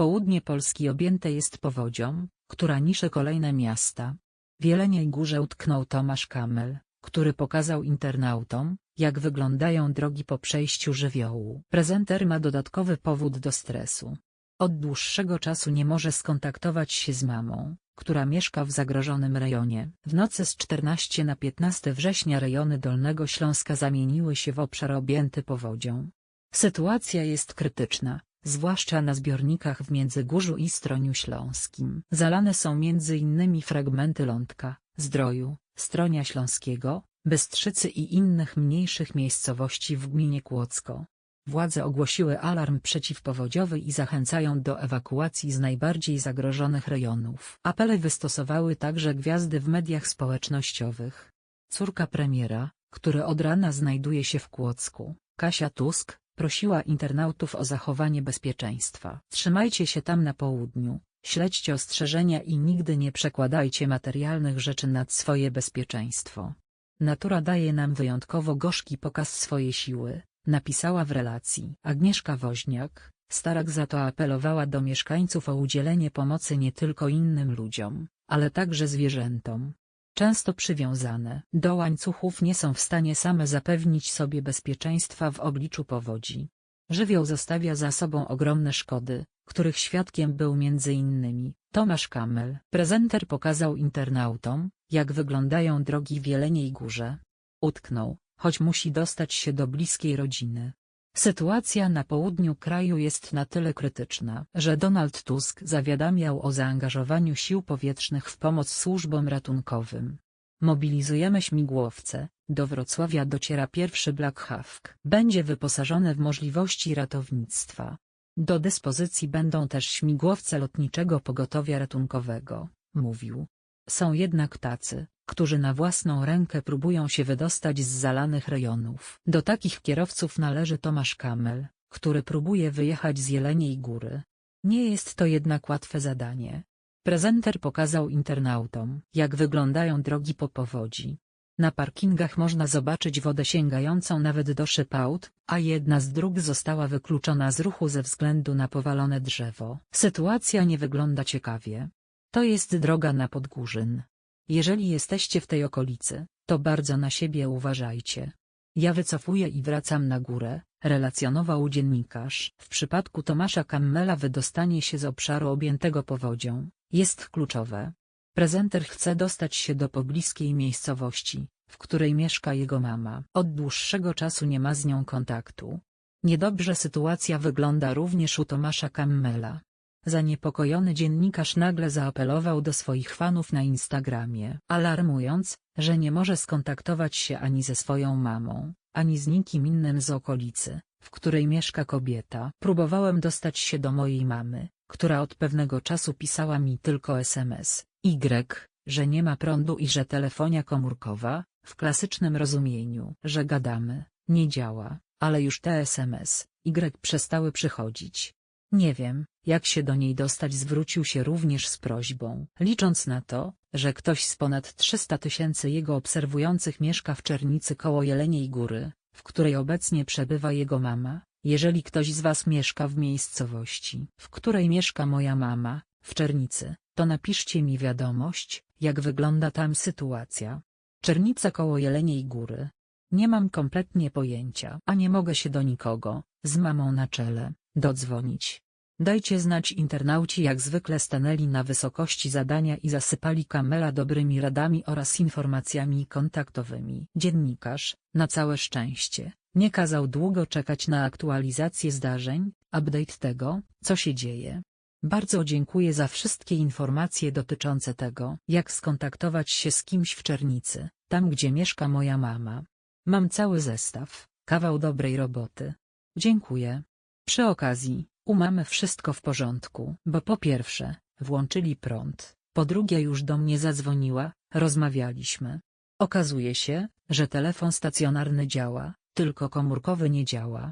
Południe Polski objęte jest powodzią, która niszy kolejne miasta. W Jeleniej Górze utknął Tomasz Kamel, który pokazał internautom, jak wyglądają drogi po przejściu żywiołu. Prezenter ma dodatkowy powód do stresu. Od dłuższego czasu nie może skontaktować się z mamą, która mieszka w zagrożonym rejonie. W nocy z 14 na 15 września rejony Dolnego Śląska zamieniły się w obszar objęty powodzią. Sytuacja jest krytyczna, zwłaszcza na zbiornikach w Międzygórzu i Stroniu Śląskim. Zalane są m.in. fragmenty Lądka, Zdroju, Stronia Śląskiego, Bystrzycy i innych mniejszych miejscowości w gminie Kłodzko. Władze ogłosiły alarm przeciwpowodziowy i zachęcają do ewakuacji z najbardziej zagrożonych rejonów. Apele wystosowały także gwiazdy w mediach społecznościowych. Córka premiera, który od rana znajduje się w Kłodzku, Kasia Tusk, prosiła internautów o zachowanie bezpieczeństwa. Trzymajcie się tam na południu, śledźcie ostrzeżenia i nigdy nie przekładajcie materialnych rzeczy nad swoje bezpieczeństwo. Natura daje nam wyjątkowo gorzki pokaz swojej siły, napisała w relacji. Agnieszka Woźniak, Starak za to apelowała do mieszkańców o udzielenie pomocy nie tylko innym ludziom, ale także zwierzętom. Często przywiązane do łańcuchów nie są w stanie same zapewnić sobie bezpieczeństwa w obliczu powodzi. Żywioł zostawia za sobą ogromne szkody, których świadkiem był m.in. Tomasz Kamel. Prezenter pokazał internautom, jak wyglądają drogi w Jeleniej Górze. Utknął, choć musi dostać się do bliskiej rodziny. Sytuacja na południu kraju jest na tyle krytyczna, że Donald Tusk zawiadamiał o zaangażowaniu sił powietrznych w pomoc służbom ratunkowym. Mobilizujemy śmigłowce, do Wrocławia dociera pierwszy Black Hawk. Będzie wyposażone w możliwości ratownictwa. Do dyspozycji będą też śmigłowce lotniczego pogotowia ratunkowego, mówił. Są jednak tacy, którzy na własną rękę próbują się wydostać z zalanych rejonów. Do takich kierowców należy Tomasz Kamel, który próbuje wyjechać z Jeleniej Góry. Nie jest to jednak łatwe zadanie. Prezenter pokazał internautom, jak wyglądają drogi po powodzi. Na parkingach można zobaczyć wodę sięgającą nawet do szyb aut, a jedna z dróg została wykluczona z ruchu ze względu na powalone drzewo. Sytuacja nie wygląda ciekawie. To jest droga na Podgórzyn. Jeżeli jesteście w tej okolicy, to bardzo na siebie uważajcie. Ja wycofuję i wracam na górę, relacjonował dziennikarz. W przypadku Tomasza Kammela wydostanie się z obszaru objętego powodzią, jest kluczowe. Prezenter chce dostać się do pobliskiej miejscowości, w której mieszka jego mama. Od dłuższego czasu nie ma z nią kontaktu. Niedobrze sytuacja wygląda również u Tomasza Kammela. Zaniepokojony dziennikarz nagle zaapelował do swoich fanów na Instagramie, alarmując, że nie może skontaktować się ani ze swoją mamą, ani z nikim innym z okolicy, w której mieszka kobieta. Próbowałem dostać się do mojej mamy, która od pewnego czasu pisała mi tylko SMS, Y, że nie ma prądu i że telefonia komórkowa, w klasycznym rozumieniu, że gadamy, nie działa, ale już te SMS, Y przestały przychodzić. Nie wiem, jak się do niej dostać zwrócił się również z prośbą. Licząc na to, że ktoś z ponad 300 tysięcy jego obserwujących mieszka w Czernicy koło Jeleniej Góry, w której obecnie przebywa jego mama, jeżeli ktoś z was mieszka w miejscowości, w której mieszka moja mama, w Czernicy, to napiszcie mi wiadomość, jak wygląda tam sytuacja. Czernica koło Jeleniej Góry. Nie mam kompletnie pojęcia, a nie mogę się do nikogo, z mamą na czele, dodzwonić. Dajcie znać internauci jak zwykle stanęli na wysokości zadania i zasypali Kamela dobrymi radami oraz informacjami kontaktowymi. Dziennikarz, na całe szczęście, nie kazał długo czekać na aktualizację zdarzeń, update tego, co się dzieje. Bardzo dziękuję za wszystkie informacje dotyczące tego, jak skontaktować się z kimś w Czernicy, tam gdzie mieszka moja mama. Mam cały zestaw, kawał dobrej roboty. Dziękuję. Przy okazji, u mamy wszystko w porządku, bo po pierwsze, włączyli prąd, po drugie już do mnie zadzwoniła, rozmawialiśmy. Okazuje się, że telefon stacjonarny działa, tylko komórkowy nie działa.